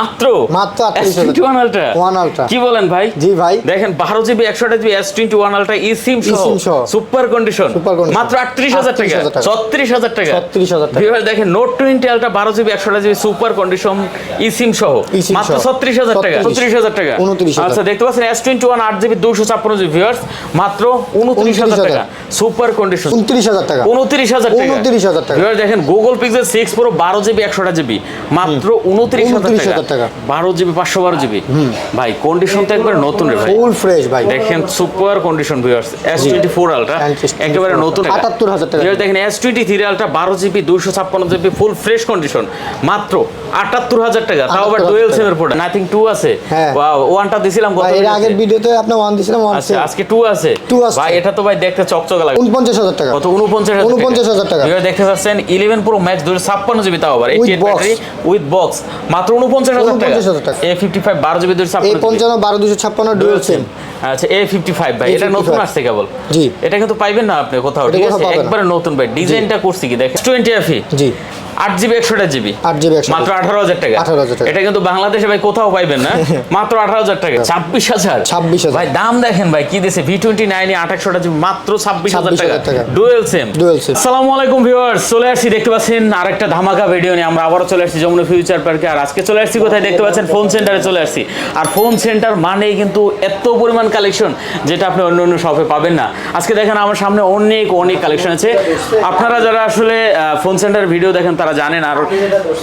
মাত্র? মাত্র 38,000 twenty one ultra One কি বলেন ভাই? জি ভাই। দেখেন বারো জিবি একশো GB S twenty one ultra e SIM সহ। Super condition. মাত্র আটত্রিশ হাজার টাকা। 38,000 টাকা। ছত্রিশ হাজার টাকা। 36,000 দেখেন নোট টোয়েন্টি আলট্রা বারো জিবি একশো GB super condition e SIM সহ। মাত্র ছত্রিশ হাজার টাকা। ছত্রিশ। হাজার টাকা। আচ্ছা দেখতে পাচ্ছেন এস টোয়েন্টি ওয়ান আট জিবি দুশো ছাপ্পান্ন জিবি ভিউয়ার্স মাত্র উনত্রিশ হাজার টাকা। Super condition. উনত্রিশ হাজার টাকা। উনত্রিশ হাজার টাকা। 29,000 টাকা। Viewers দেখেন গুগল পিক্সেল সিক্স প্রো বারো জিবি একশোটা জিবি মাত্র উনত্রিশ হাজার টাকা। টাকা। বারো জিবি পাঁচশো বারো জিবি? ভাই কন্ডিশন তো একবার নতুন রে ভাই। ফুল ফ্রেশ ভাই। দেখেন super condition viewers S twenty four ultra একেবারে নতুন 78,000 টাকা। দেখেন এস টোয়েন্টি থ্রি আলট্রা বারো জিবি দুশো ছাপ্পান্ন জিবি ফুল ফ্রেশ কন্ডিশন মাত্র আটাত্তর হাজার টাকা। তাও আবার 78,000 ডুয়েল টাকা। সিমের প্রোডাক্ট নাথিং টু আছে। হ্যাঁ। ওয়ানটা দিছিলাম কত এর আগের ভিডিওতে আপনি ওয়ান দিয়েছিলাম ওয়ান আচ্ছা আজকে টু আছে। Two আছে। ভাই এটা তো ভাই দেখতে চকচকে লাগে। উনপঞ্চাশ হাজার টাকা। কত? উনপঞ্চাশ হাজার উনপঞ্চাশ হাজার টাকা। Viewers দেখতে পাচ্ছেন ইলেভেন প্রো ম্যাক্স দুশো ছাপ্পান্ন জিবি তাও আবার ব্যাটারি উইথ বক্স মাত্র উনপঞ্চাশ হাজার টাকা। এ ফিফটি ফাইভ বারো জিবি দুশো এই পঞ্চান্ন বারো দুশো ছাপ্পান্ন ডুয়েল সিম আচ্ছা এ ফিফটি ফাইভ ভাই এটা নতুন আসছে কেবল? জি। এটা কিন্তু পাইবেন না আপনি কোথাও ঠিক আছে? একবারে নতুন ভাই ডিজাইনটা করছি কি দেখেন? Twenty FE G. আট জিবি একশোটা জিবি। আট জিবি মাত্র আঠারো হাজার টাকা। 18,000 টাকা। এটা কিন্তু বাংলাদেশে ভাই কোথাও পাইবেন না। মাত্র আঠারো হাজার টাকা। ছাব্বিশ হাজার। 26,000 ভাই দাম দেখেন ভাই কি দিছে? ভি টোয়েন্টি নাইনে জিবি মাত্র ছাব্বিশ হাজার টাকা 26,000 টাকা। ডুয়েল সেম Dual আসসালামু আলাইকুম ভিউয়ার্স চলে আসছি দেখতে পাচ্ছেন আরেকটা ধামাকা ভিডিও নিয়ে। আমরা আবারও চলে আসছি যমুনা ফিউচার পার্কে আর আজকে চলে আসছি কোথায়? দেখতে পাচ্ছেন ফোন সেন্টারে চলে আসছি। আর ফোন সেন্টার মানেই কিন্তু এত পরিমাণ কালেকশন যেটা আপনি অন্য অন্য শপে পাবেন না। আজকে দেখেন আমার সামনে অনেক অনেক কালেকশন আছে। আপনারা যারা আসলে ফোন সেন্টার ভিডিও দেখেন তারা জানেন আর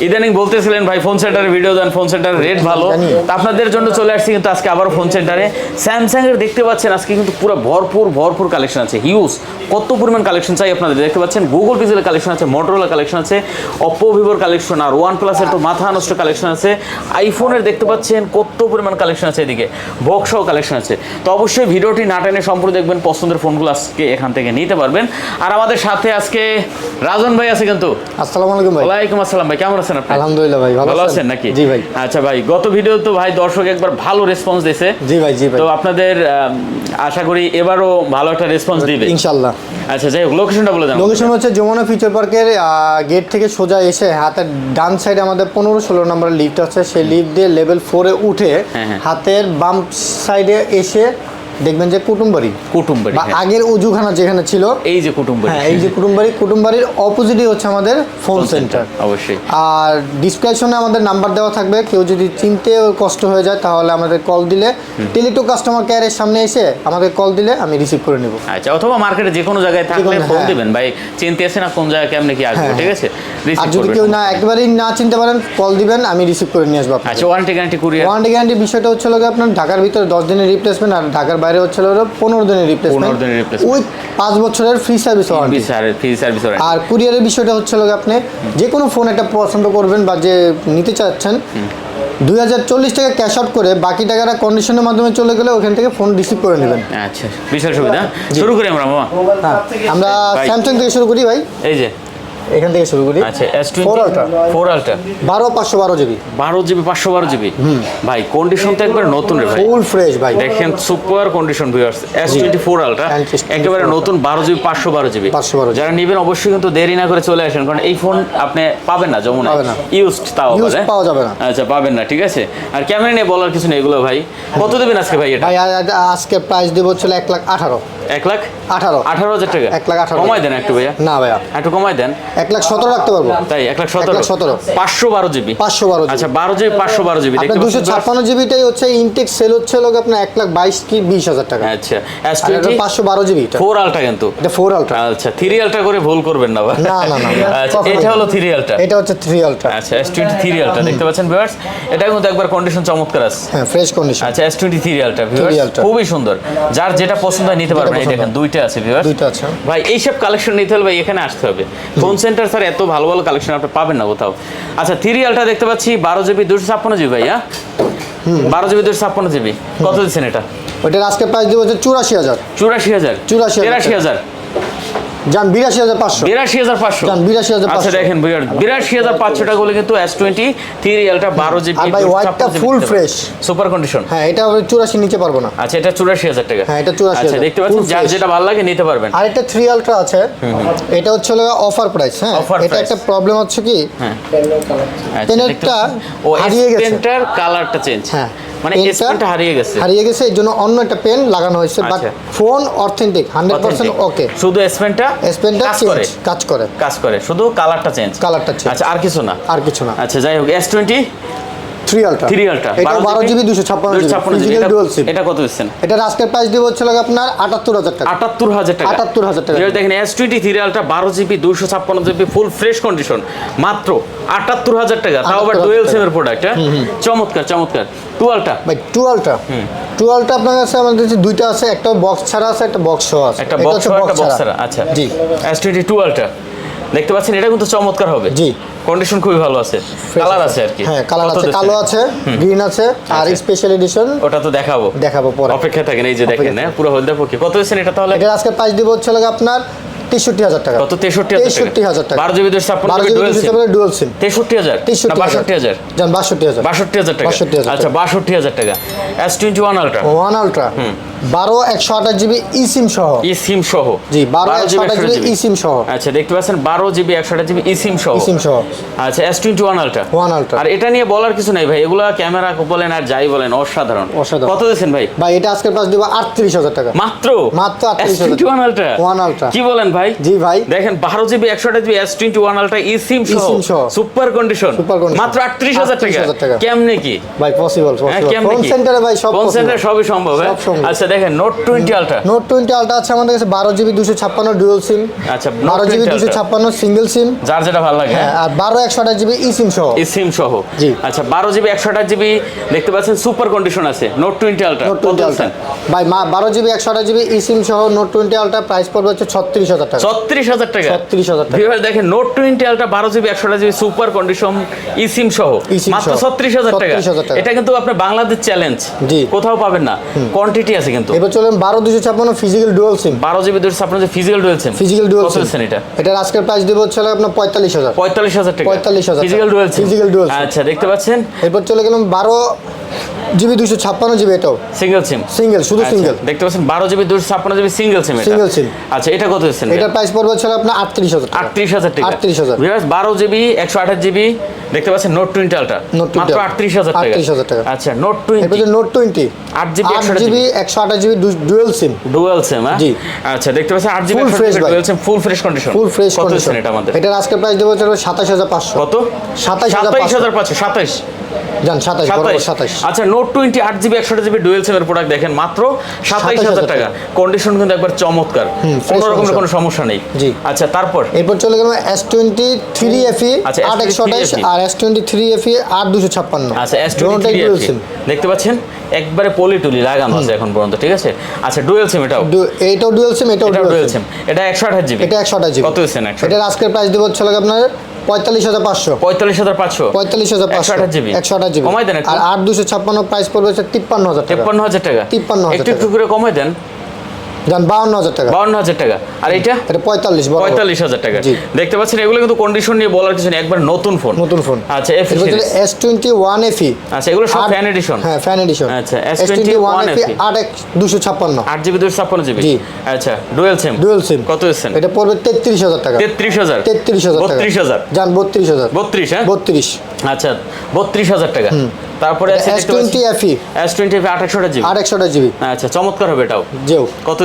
ইদানিং বলতেছিলেন ভাই ফোন সেন্টারের ভিডিও দেন ফোন সেন্টারের রেট ভালো। তা আপনাদের জন্য চলে আসছি কিন্তু আজকে আবার ফোন সেন্টারে স্যামসাং এর দেখতে পাচ্ছেন আজকে কিন্তু পুরো ভরপুর ভরপুর কালেকশন আছে হিউজ কত পরিমাণ কালেকশন চাই আপনাদের দেখতে পাচ্ছেন? গুগল পিক্সেলের কালেকশন আছে মোটরোলা কালেকশন আছে অপো ভিভোর কালেকশন আর ওয়ান প্লাসের তো মাথা নষ্ট কালেকশন আছে। আইফোনের দেখতে পাচ্ছেন কত পরিমাণ কালেকশন আছে এদিকে। বক্সও কালেকশন আছে। তো অবশ্যই ভিডিওটি না টেনে সম্পূর্ণ দেখবেন পছন্দের ফোনগুলো আজকে এখান থেকে নিতে পারবেন। আর আমাদের সাথে আজকে রাজন ভাই আছে কিন্তু। আসসালামু আলাইকুম। ভাই। ওয়ালাইকুম আসসালাম ভাই কেমন আছেন আপনি? আলহামদুলিল্লাহ ভাই ভালো আছেন? নাকি? জি ভাই। আচ্ছা ভাই গত ভিডিও তো ভাই দর্শক একবার ভালো রেসপন্স দিয়েছে। জি ভাই জি ভাই। তো আপনাদের আশা করি এবারও ভালো একটা রেসপন্স দিবে। ইনশাল্লাহ। আচ্ছা যাই হোক লোকেশনটা বলে দেন। লোকেশন হচ্ছে যমুনা ফিউচার পার্কের গেট থেকে সোজা এসে হাতের ডান সাইডে আমাদের পনেরো ষোলো নম্বরের লিফট আছে। সেই লিফট দিয়ে লেভেল ফোরে উঠে হ্যাঁ, হ্যাঁ। হাতের বাম সাইডে এসে দেখবেন যে কুটুমবাড়ি কুটুম্বাড়ি বা হ্যাঁ। আগের উজুখানা যেখানে ছিল। এই যে কুটুম্বাড়ি হ্যাঁ এই যে কুটুমবাড়ি কুটুমবাড়ির অপোজিটই হচ্ছে আমাদের ফোন সেন্টার অবশ্যই। আর ডিসক্রিপশনে আমাদের নাম্বার দেওয়া থাকবে। কেউ যদি চিনতে কষ্ট হয়ে যায় তাহলে আমাদের কল দিলে। টেলিটু কাস্টমার কেয়ারের সামনে এসে আমাদের কল দিলে আমি রিসিভ করে নেব। আচ্ছা অথবা মার্কেটে যে কোনো জায়গায় থাকলে ফোন হ্যাঁ। দিবেন। ভাই চিনতে আসে না কোন জায়গায় কেমনে কি আসবে হ্যাঁ, ঠিক আছে? আর যদি কেউ না একবারেই না চিনতে পারেন কল দিবেন আমি রিসিভ করে নিয়ে আসব আচ্ছা warranty guarantee courier warranty guarantee বিষয়টা হচ্ছে হলো গিয়ে আপনার ঢাকার ভিতরে দশ দিনের রিপ্লেসমেন্ট আর ঢাকার বাইরে হচ্ছে হলো পনেরো দিনের রিপ্লেসমেন্ট 15 দিনের replacement। উইথ পাঁচ বছরের free service warranty free service আর কুরিয়ারের বিষয়টা হচ্ছে হলো আপনি যে কোনো ফোন একটা পছন্দ করবেন বা যে নিতে চাচ্ছেন দুই হাজার চল্লিশ টাকা ক্যাশ আউট করে বাকি টাকাটা কন্ডিশনের মাধ্যমে চলে গেলে ওখান থেকে ফোন রিসিভ করে নেবেন। আচ্ছা বিশাল সুবিধা। শুরু করি আমরা মামা। হ্যাঁ আমরা। স্যামসাং থেকে শুরু করি ভাই। এই যে এখান থেকে শুরু করি। আচ্ছা S four ultra four ultra বারো পাঁচশো বারো জিবি। বারো জিবি পাঁচশো বারো জিবি? ভাই কন্ডিশন তো একবার নতুন রে ভাই। ফুল ফ্রেশ ভাই। দেখেন super condition viewers S twenty four ultra S24 একেবারে নতুন বারো জিবি পাঁচশো বারো জিবি। 512 যারা নেবেন অবশ্যই কিন্তু দেরি না করে চলে আসেন কারণ এই ফোন আপনি পাবেন না যেমন। ইউজড তাও পাওয়া যাবে না। আচ্ছা পাবেন না ঠিক আছে? আর ক্যামেরা নিয়ে বলার কিছু নেই এগুলো ভাই। কত দেবেন আজকে ভাই এটা? ভাই আজকে প্রাইস দেবো হচ্ছে এক লাখ আঠারো। এক লাখ? আঠারো। আঠারো হাজার টাকা? এক লাখ আঠারো। কমাই দেন একটু ভাইয়া। না ভাইয়া। একটু কমাই দেন। এক লাখ সতেরো রাখতে পারব। তাই এক লাখ সতেরো? সতেরো। পাঁচশো বারো জিবি? পাঁচশো বারো আচ্ছা বারো জিবি পাঁচশো বারো জিবি। দুশো ছাপ্পান্ন জিবিটাই হচ্ছে ইনটেক সেল হচ্ছে লোক আপনার এক লাখ বাইশ কি বিশ হাজার টাকা। আচ্ছা এস টোয়েন্টি পাঁচশো বারো জিবি ফোর আলটা কিন্তু। এটা ফোর আলট্রা আচ্ছা থ্রি আলটা করে ভুল করবেন না ভাই। না, না, না, না। আচ্ছা এটা না। হলো থ্রি আলটা এটা হচ্ছে থ্রি আলট্রা আচ্ছা এস টোয়েন্টি থ্রি আলটা দেখতে পাচ্ছেন ভিউয়ার্স এটা কিন্তু একবার কন্ডিশন চমৎকার আছে। হ্যাঁ ফ্রেশ কন্ডিশন আচ্ছা S twenty three ultra viewers খুবই সুন্দর। যার যেটা পছন্দ হয় নিতে পারবেন। এই দেখেন দুইটা আছে ভিউয়ার্স দুইটা আছে। ভাই এইসব কালেকশন নিতে হলে ভাই এখানে আসতে হবে। ফোন সেন্টার স্যার এত ভালো ভালো কালেকশন আপনি পাবেন না কোথাও। আচ্ছা থিরিয়ালটা দেখতে পাচ্ছি বারো জিবি দুশো ছাপ্পান্ন জিবি ভাই হ্যাঁ বারো জিবি দুশো ছাপ্পান্ন জিবি কত দিচ্ছেন এটা? ওইটার আজকে প্রাইস দেবো চুরাশি হাজার। চুরাশি হাজার। চুরাশি হাজার। যান বিরাশি হাজার পাঁচশো। বিরাশি হাজার পাঁচশো। যান, 82,500 আচ্ছা দেখেন বিরাশি হাজার পাঁচশো টাকা হলে কিন্তু এস টোয়েন্টি থ্রি রিয়ালটা বারো জিবি আর ভাই, white টা full fresh। সুপার কন্ডিশন হ্যাঁ এটা চুরাশি নিচে পারব না। আচ্ছা এটা চুরাশি হাজার টাকা। হ্যাঁ, এটা 84,000 আচ্ছা দেখতে পাচ্ছেন যার যেটা ভালো লাগে নিতে পারবেন। আরেকটা থ্রি আলট্রা আছে। এটা হচ্ছে অফার প্রাইস হ্যাঁ? Offer এটা একটা প্রবলেম হচ্ছে কি? হ্যাঁ। আচ্ছা, পেনেরটা ও হারিয়ে গেছে। পেনটার কালারটা চেঞ্জ হ্যাঁ। মানে হারিয়ে গেছে। হারিয়ে গেছে এর জন্য অন্য একটা পেন লাগানো হয়েছে but. Phone authentic hundred percent Authentic। Okay শুধু কাজ করে? চেঞ্জ কাজ করে। কাজ করে। শুধু কালারটা চেঞ্জ কালারটা চেঞ্জ আচ্ছা আর কিছু না? আর কিছু না। আচ্ছা যাই হোক S twenty three ultra three ultra এটা বারো জিবি দুশো ছাপ্পান্ন জিবি ডুয়াল সিম এটা কত দিচ্ছেন? এটা আজকের প্রাইস দিব হচ্ছে লাগে আপনার আটাত্তর হাজার টাকা। আটাত্তর হাজার টাকা। 78,000 টাকা। দেখেন এস টোয়েন্টি থ্রি আলটা বারো জিবি দুশো ছাপ্পান্ন জিবি ফুল ফ্রেশ কন্ডিশন মাত্র আটাত্তর হাজার টাকা। তাও আবার 78,000 সিমের প্রোডাক্ট চমৎকার চমৎকার। টুয়েলটা ভাই টুয়েলটা টুয়েলটা আপনার কাছে আমাদের কাছে দুইটা আছে একটা বক্স ছাড়া আছে একটা বক্স সহ আছে। একটা বক্স ছাড়া। আচ্ছা। জি। এস টোয়েন্টি টুয়েলটা দেখতে পাচ্ছেন এটা কিন্তু চমৎকার হবে। জি। কন্ডিশন খুবই ভালো আছে। কালার আছে। আর কি। হ্যাঁ কালার আছে। কালো আছে গ্রিন আছে আর আচ্ছা। স্পেশাল এডিশন ওটা তো দেখাবো। দেখাবো পরে। অপেক্ষা থাকেন এই যে দেখেন অপেক্ষা হ্যাঁ পুরো হলদে পক্ষে। কত দিচ্ছেন এটা তাহলে? এটার আজকে প্রাইস দিব হচ্ছে লাগে আপনার তেষট্টি হাজার টাকা। কত? তেষট্টি তেষট্টি হাজার টাকা। বারো জিবি ডুয়েল সিম তেষট্টি হাজার? তেষট্টি বাষট্টি হাজার। যান বাষট্টি হাজার। বাষট্টি হাজার টাকা। 62,000 আচ্ছা বাষট্টি হাজার টাকা। S twenty one ultra one ultra বারো একশো আঠাশ জিবি ই সিম সহ। ই সিম সহ। জি বারো একশো 12 আঠাশ জিবি ই সিম সহ। আচ্ছা দেখতে পাচ্ছেন বারো জিবি একশো আঠাশ জিবি ই সিম সহ। eSIM সহ। আচ্ছা S twenty one ultra one ultra আর এটা নিয়ে বলার কিছু নাই ভাই এগুলো ক্যামেরা বলেন আর যাই বলেন অসাধারণ। অসাধারণ। কত দিয়েছেন ভাই? ভাই এটা আজকের প্রাইস দিব আটত্রিশ হাজার টাকা। মাত্র? মাত্র 38,000 twenty one ultra One Ultra। কি বলেন ভাই? জি ভাই। দেখেন বারো জিবি একশো আঠাশ GB S twenty one ultra e SIM সহ। Super condition Super condition। মাত্র আটত্রিশ হাজার টাকা। 38,000 টাকা। কেমনে কি? ভাই পসিবল ফোন সেন্টারে ভাই সব ফোন সেন্টারে সবই সম্ভব হ্যাঁ? সম্ভব। আচ্ছা দেখেন note twenty ultra note twenty ultra আছে আমাদের কাছে বারো জিবি দুশো ছাপ্পান্ন ডুয়েল সিম আচ্ছা বারো জিবি দুশো ছাপ্পান্ন সিঙ্গেল সিম যার যেটা ভালো লাগে হ্যাঁ আর বারো একশো আঠাশ জিবি ই সিম সহ। এই সিম সহ। জি। আচ্ছা বারো জিবি একশো আঠাশ জিবি দেখতে পাচ্ছেন সুপার কন্ডিশন আছে note twenty ultra note twenty ultra ভাই মা বারো জিবি একশো আঠাশ জিবি ই সিম সহ নোট টোয়েন্টি আলট্রা প্রাইস পড়বে হচ্ছে ছত্রিশ হাজার টাকা। ছত্রিশ হাজার টাকা। 36,000 টাকা। ভিউয়ার দেখেন নোট টোয়েন্টি আলট্রা বারো জিবি একশো জিবি সুপার কন্ডিশন ই সিম সহ মাত্র ছত্রিশ হাজার টাকা। 36,000 টাকা। এটা কিন্তু আপনার বাংলাদেশ চ্যালেঞ্জ জি। কোথাও পাবেন না। কোয়ান্টিটি আছে কিন্তু। এবার চলেন বারো দুশো ছাপ্পান্ন ফিজিক্যাল ডুয়েল সিম বারো জিবি দুশো আপনার যে ফিজিক্যাল রয়েছেন ফিজিক্যাল ডুয়েল সিম এটা? এটার আজকের প্রাইস দিব হচ্ছে আপনার পঁয়তাল্লিশ হাজার। পঁয়তাল্লিশ হাজার টাকা। 45,000 ফিজিক্যাল টাকা। Dual Physical dual SIM। আচ্ছা দেখতে পাচ্ছেন? এরপর চলে গেলাম বারো জিবি দুশো ছাপ্পান্ন জিবি এটাও। সিঙ্গেল সিম সিঙ্গেল শুধু আচ্ছা, সিঙ্গেল দেখতে পাচ্ছেন বারো জিবি দুশো ছাপ্পান্ন GB single SIM Single SIM। আচ্ছা এটা কত দিচ্ছেন? এটার প্রাইস পড়বে হচ্ছে আপনার আটত্রিশ হাজার টাকা। আটত্রিশ হাজার টাকা। 38,000 ভিউয়ার্স বারো জিবি একশো আঠাশ জিবি দেখতে পাচ্ছেন নোট টোয়েন্টি আলট্রা 20 মাত্র আটত্রিশ হাজার টাকা। 38,000 টাকা। আচ্ছা নোট টোয়েন্টি নোট টোয়েন্টি আট জিবি আট জিবি একশো আঠাশ GB dual SIM. Dual SIM হ্যাঁ? জি। আচ্ছা দেখতে পাচ্ছেন আট GB. Dual SIM full fresh condition full fresh condition এটা আমাদের? এটার আজকে প্রাইস দেবো সাতাশ হাজার পাঁচশো। কত? সাতাইশ হাজার পাঁচশো। হাজার বরাবর আচ্ছা নোট টোয়েন্টি আট জিবি একশো জিবি ডুয়েল সিমের প্রোডাক্ট দেখেন মাত্র হাজার 27,000 টাকা। কন্ডিশন কিন্তু একবার চমৎকার। কোনো রকমের কোনো সমস্যা নেই। জি। আচ্ছা তারপর? এরপর চলে গেলাম এস টোয়েন্টি থ্রি এফি আচ্ছা, S23 FE আর এস টোয়েন্টি থ্রি এফি আট দুশো ছাপ্পান্ন। আচ্ছা সিম দেখতে পাচ্ছেন? একবারে পলি টুলি লাগানো আছে এখন পর্যন্ত ঠিক আছে? আচ্ছা ডুয়েল সিম এটাও। এইটাও ডুয়েল সিম এটাও এটাও ডুয়েল সিম এটা একশো আঠাশ জিবি এটা একশো আঠাশ জিবি কত হয়েছে একশো এটার আজকের প্রাইস দেবো লাগে আপনার পঁয়তাল্লিশ হাজার পাঁচশো। পঁয়তাল্লিশ হাজার পাঁচশো। পঁয়তাল্লিশ হাজার পাঁচশো। 128 জিবি। একশো আঠাশ জিবি। কমাই দেন আর আট দুশো ছাপ্পান্ন প্রাইস পড়বে তিপ্পান্ন হাজার তিপ্পান্ন তেপ্পান্ন হাজার টাকা। তিপ্পান্ন একটু একটু করে কমাই দেন। যান বাউন্ন হাজার টাকা। বাউন্ন হাজার টাকা। আর এটা এটা পঁয়তাল্লিশ। পঁয়তাল্লিশ হাজার টাকা। দেখতে পাচ্ছেন এগুলো কিন্তু কন্ডিশন নিয়ে বলার কিছু নেই একবার নতুন ফোন নতুন ফোন আচ্ছা F S twenty one FE আচ্ছা এগুলো সব ফ্যান এডিশন হ্যাঁ ফ্যান এডিশন আচ্ছা, S twenty one S21 FE আট এক দুশো ছাপ্পান্ন। আট জিবি দুশো ছাপ্পান্ন জিবি? জি। আচ্ছা ডুয়েল সিম ডুয়েল সিম কত এসছেন এটা পড়বে তেত্রিশ হাজার টাকা। তেত্রিশ হাজার? তেত্রিশ হাজার বত্রিশ হাজার? যান বত্রিশ হাজার। বত্রিশ হ্যাঁ? বত্রিশ। আচ্ছা বত্রিশ হাজার টাকা। তারপরে আছে S twenty FE S twenty আঠাশশোটা GB আট একশোটা জিবি। আচ্ছা চমৎকার হবে এটাও। যেও কত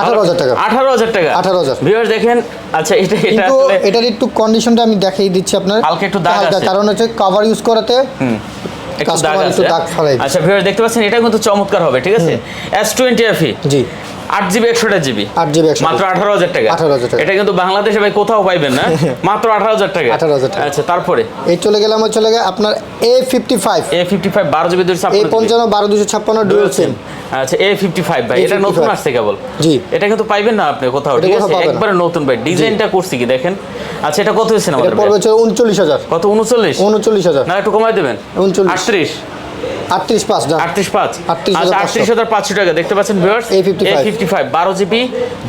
আঠারো হাজার টাকা। আঠারো হাজার টাকা। 18,000 ভিউয়ার্স দেখেন আচ্ছা এটা এটা আসলে এটার একটু কন্ডিশনটা আমি দেখিয়ে দিচ্ছি আপনার। হালকা একটু দাগ হালকা, আছে। কারণ হচ্ছে কভার ইউজ করাতে একটু দাগ আছে। আচ্ছা ভিউয়ার দেখতে পাচ্ছেন এটা কিন্তু চমৎকার হবে ঠিক আছে? S twenty FE G. আট জিবি একশোটা জিবি। আট জিবি মাত্র আঠারো হাজার টাকা। 18,000 টাকা। এটা কিন্তু বাংলাদেশে ভাই কোথাও পাইবেন না। মাত্র আঠারো হাজার টাকা। 18,000 টাকা। আচ্ছা তারপরে? এই চলে গেলাম চলে গেলে আপনার A fifty five A fifty five বারো জিবি দুশো এই পঞ্চান্ন বারো দুশো ছাপ্পান্ন ডুয়েল সিম আচ্ছা এ ফিফটি ফাইভ ভাই এটা নতুন আসছে কেবল। জি। এটা কিন্তু পাইবেন না আপনি কোথাও ঠিক আছে? একবারে নতুন ভাই ডিজাইনটা করছি কি দেখেন? আচ্ছা এটা কত হয়েছে আমাদের পড়বে উনচল্লিশ হাজার। কত উনচল্লিশ? উনচল্লিশ হাজার। না একটু কমাই দেবেন। 39 আটত্রিশ? আটত্রিশ পাঁচ আটত্রিশ পাঁচ। 38,500 আচ্ছা আটত্রিশ হাজার পাঁচশো টাকা। দেখতে পাচ্ছেন ভিউয়ার্স এ ফিফটি ফাইভ বারো জিবি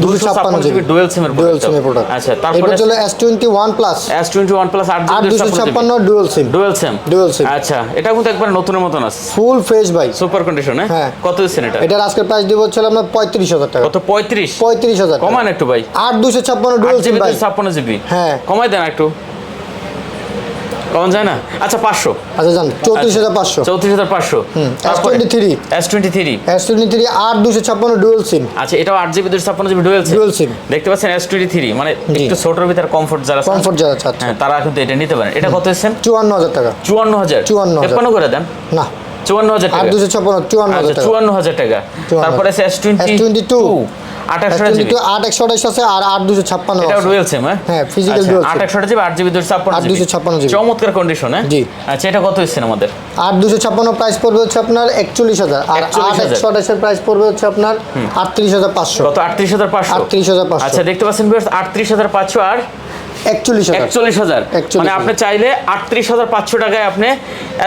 দুশো ছাপ্পান্ন জিবি ডুয়েল সিমের ডুয়েল সিমের প্রোডাক্ট আচ্ছা তারপরে চলে S twenty one plus S twenty one plus আট আট দুশো ছাপ্পান্ন dual SIM dual SIM SIM। আচ্ছা এটা কিন্তু একবার নতুনের মতন আছে। ফুল ফ্রেশ ভাই। সুপার কন্ডিশনে হ্যাঁ। কত দিচ্ছেন এটা? এটার আজকের প্রাইস দিব হচ্ছে আমরা পঁয়ত্রিশ হাজার টাকা। কত? পঁয়ত্রিশ। পঁয়ত্রিশ হাজার। কমান একটু ভাই। আট দুশো ছাপ্পান্ন ডুয়েল সিম ভাই। ছাপ্পান্ন জিবি। হ্যাঁ। কমাই দেন একটু। কমান যায় না? আচ্ছা পাঁচশো। আচ্ছা জান চৌত্রিশ হাজার পাঁচশো। চৌত্রিশ হাজার পাঁচশো। S twenty three S twenty three S twenty three আট দুশো ছাপ্পান্ন ডুয়েল সিম আচ্ছা এটাও আট জিবি দুশো ছাপ্পান্ন GB dual SIM dual SIM দেখতে পাচ্ছেন এস টোয়েন্টি থ্রি মানে একটু ছোটোর ভিতরে কমফোর্ট যারা কমফোর্ট যারা হ্যাঁ তারা কিন্তু এটা নিতে পারেন। এটা কত এসছেন? চুয়ান্ন হাজার টাকা। চুয়ান্ন হাজার। 54,000 তেপ্পান্ন করে দেন। না। চুয়ান্ন হাজার টাকা। দুশো ছাপ্পান্ন চুয়ান্ন হাজার টাকা। তারপরে আছে এস টোয়েন্টি S22 আঠাশশো জিবি। কিন্তু আট একশো আঠাশ আছে আর আট দুশো ছাপ্পান্ন এটা আছে। সিম হ্যাঁ? হ্যাঁ, physical dual SIM। জিবি আট জিবি দুশো ছাপ্পান্ন আট দুশো ছাপ্পান্ন জিবি। চমৎকার কন্ডিশন হ্যাঁ? জি। আচ্ছা এটা কত এসেছেন আমাদের? আট দুশো ছাপ্পান্ন প্রাইস পড়বে হচ্ছে আপনার একচল্লিশ হাজার। আর আট 41,000 একশো আঠাশের প্রাইস পড়বে হচ্ছে আপনার আটত্রিশ হাজার পাঁচশো। কত? আটত্রিশ হাজার পাঁচশো। 38,500 আচ্ছা দেখতে পাচ্ছেন আটত্রিশ হাজার পাঁচশো আর একচল্লিশ হাজার। একচল্লিশ হাজার। 41,000 মানে আপনি চাইলে আটত্রিশ হাজার পাঁচশো টাকায় আপনি